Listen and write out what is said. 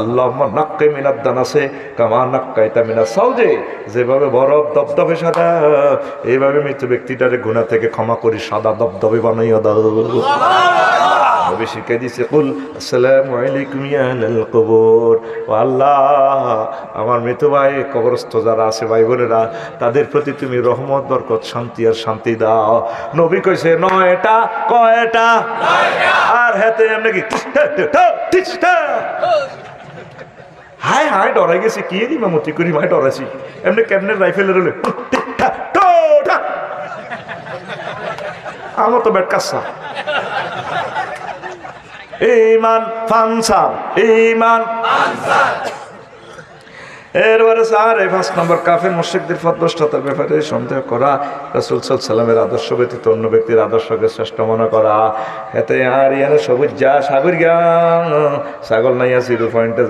আল্লাহ নাক্কে মিনার দান আছে কামা নাক্কাইতা মিনা সাউজে যেভাবে বরফ দবদবে সাদা, এইভাবে মৃত্যু ব্যক্তিটারে গুণা থেকে ক্ষমা করি, সাদা দবদবে বানাইয়া দাও। শিখে দিছে, কুল আসসালামু আলাইকুম ইয়া কবর। ও আল্লাহ, আমার মৃত ভাই, কবরস্থ যারা আছে ভাই বোনেরা, তাদের প্রতি তুমি রহমত, বরকত, শান্তি আর শান্তি দাও। নবী কইছে, নয়টা, কয়টা? আর হাতে এমনি কি হায় হাই ডরাই গেছি। কি দিমা মতি করি, ভাই, ডরাইছি। এমনি কেমনে রাইফেলের হলে আমার তো ব্যাট কাচ্ছা ইমান ফানসার, ইমান এরপরে স্যার, এই পাঁচ নম্বর কাফের মুর্শিকদের ফদ্রষ্টতার ব্যাপারে সন্দেহ করা, রসুল সাল্লামের আদর্শ ব্যতীত অন্য ব্যক্তির আদর্শকে শ্রেষ্ঠ মনে করা। এতে আর ইয়ানে সবুজ যা সাগর গা সাগর নাইয়া জিরো পয়েন্টে